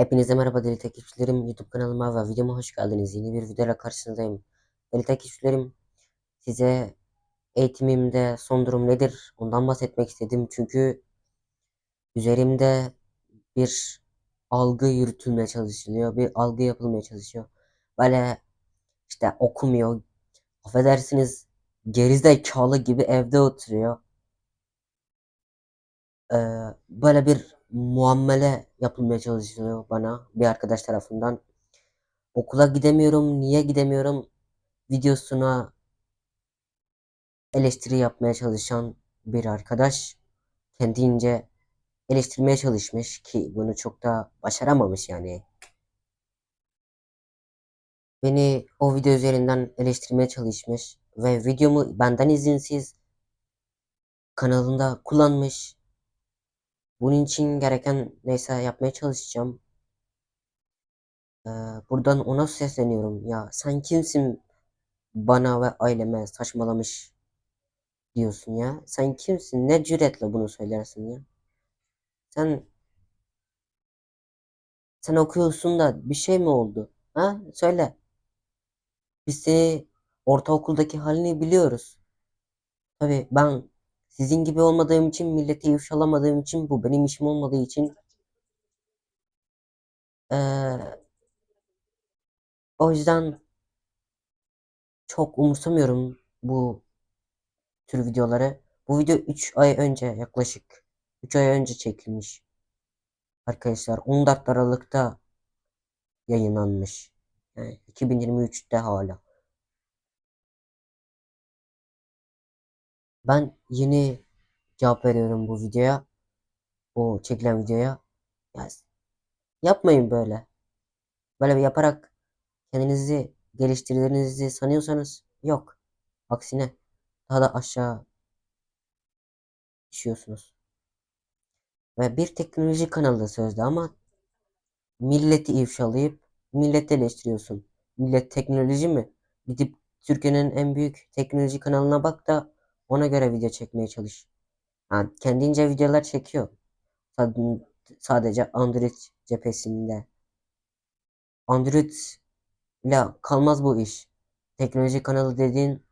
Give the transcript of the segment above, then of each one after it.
Hepinize merhaba deli takipçilerim. YouTube kanalıma ve videoma hoş geldiniz. Yeni bir videoyla karşınızdayım. Deli takipçilerim size eğitimimde son durum nedir ondan bahsetmek istedim. Çünkü üzerimde bir algı yürütülmeye çalışılıyor. Bir algı yapılmaya çalışıyor. Böyle işte okumuyor. Affedersiniz gerizekalı gibi evde oturuyor. Ee, böyle bir muamele yapılmaya çalışılıyor bana bir arkadaş tarafından. Okula gidemiyorum, niye gidemiyorum videosuna eleştiri yapmaya çalışan bir arkadaş kendince eleştirmeye çalışmış ki bunu çok da başaramamış yani. Beni o video üzerinden eleştirmeye çalışmış ve videomu benden izinsiz kanalında kullanmış. Bunun için gereken neyse yapmaya çalışacağım. Ee, buradan ona sesleniyorum. Ya sen kimsin bana ve aileme saçmalamış diyorsun ya? Sen kimsin? Ne cüretle bunu söylersin ya? Sen sen okuyorsun da bir şey mi oldu? Ha? Söyle. Biz seni ortaokuldaki halini biliyoruz. Tabii ben sizin gibi olmadığım için, milleti ifşalamadığım için, bu benim işim olmadığı için eee, o yüzden çok umursamıyorum bu tür videoları. Bu video 3 ay önce yaklaşık 3 ay önce çekilmiş. Arkadaşlar 14 Aralık'ta yayınlanmış. Yani 2023'te hala. Ben yeni cevap veriyorum bu videoya. Bu çekilen videoya. Ya, yapmayın böyle. Böyle yaparak kendinizi geliştirdiğinizi sanıyorsanız yok. Aksine daha da aşağı düşüyorsunuz. Ve bir teknoloji kanalı sözde ama milleti ifşalayıp milleti eleştiriyorsun. Millet teknoloji mi? Gidip Türkiye'nin en büyük teknoloji kanalına bak da ona göre video çekmeye çalış. Ha, kendince videolar çekiyor. Sad- Sadece Android cephesinde. Android ile kalmaz bu iş. Teknoloji kanalı dediğin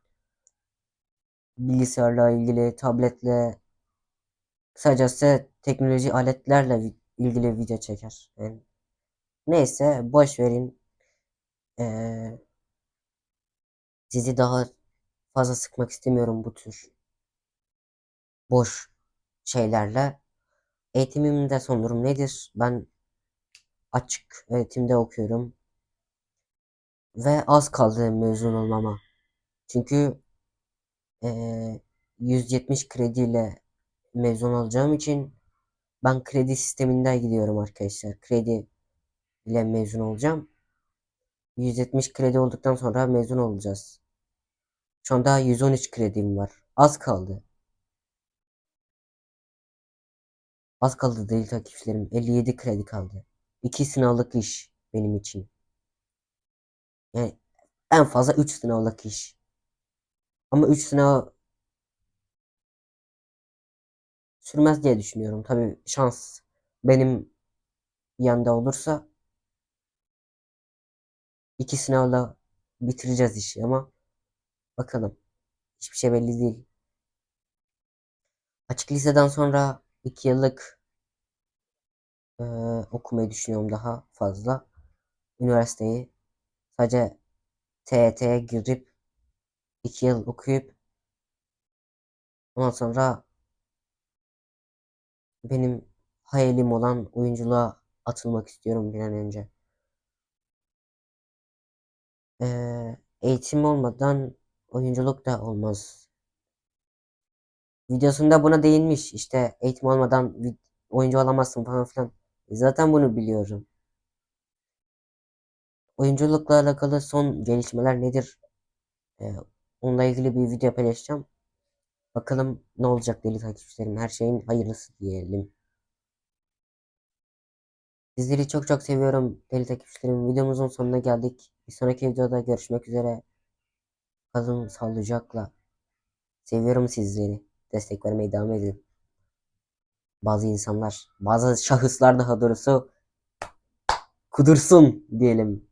bilgisayarla ilgili, tabletle, kısacası teknoloji aletlerle ilgili video çeker. Yani neyse boş verin. Ee, sizi daha fazla sıkmak istemiyorum bu tür boş şeylerle. Eğitimimde son durum nedir? Ben açık öğretimde okuyorum. Ve az kaldı mezun olmama. Çünkü eee 170 krediyle mezun olacağım için ben kredi sisteminde gidiyorum arkadaşlar. Kredi ile mezun olacağım. 170 kredi olduktan sonra mezun olacağız. Şu anda 113 kredim var. Az kaldı. Az kaldı değil takipçilerim. 57 kredi kaldı. 2 sınavlık iş benim için. Yani en fazla 3 sınavlık iş. Ama 3 sınav sürmez diye düşünüyorum. Tabii şans benim yanında olursa iki sınavla bitireceğiz işi ama bakalım. Hiçbir şey belli değil. Açık liseden sonra 2 yıllık eee, okumayı düşünüyorum daha fazla. Üniversiteyi sadece TYT'ye girip 2 yıl okuyup ondan sonra benim hayalim olan oyunculuğa atılmak istiyorum bir an önce. Eee, eğitim olmadan oyunculuk da olmaz. Videosunda buna değinmiş. İşte eğitim olmadan oyuncu olamazsın falan filan. E zaten bunu biliyorum. Oyunculukla alakalı son gelişmeler nedir? Ee, onunla ilgili bir video paylaşacağım. Bakalım ne olacak deli takipçilerim. Her şeyin hayırlısı diyelim. Sizleri çok çok seviyorum deli takipçilerim. Videomuzun sonuna geldik. Bir sonraki videoda görüşmek üzere. Kalın sağlıcakla. Seviyorum sizleri. Destek vermeye devam edin. Bazı insanlar, bazı şahıslar daha doğrusu kudursun diyelim.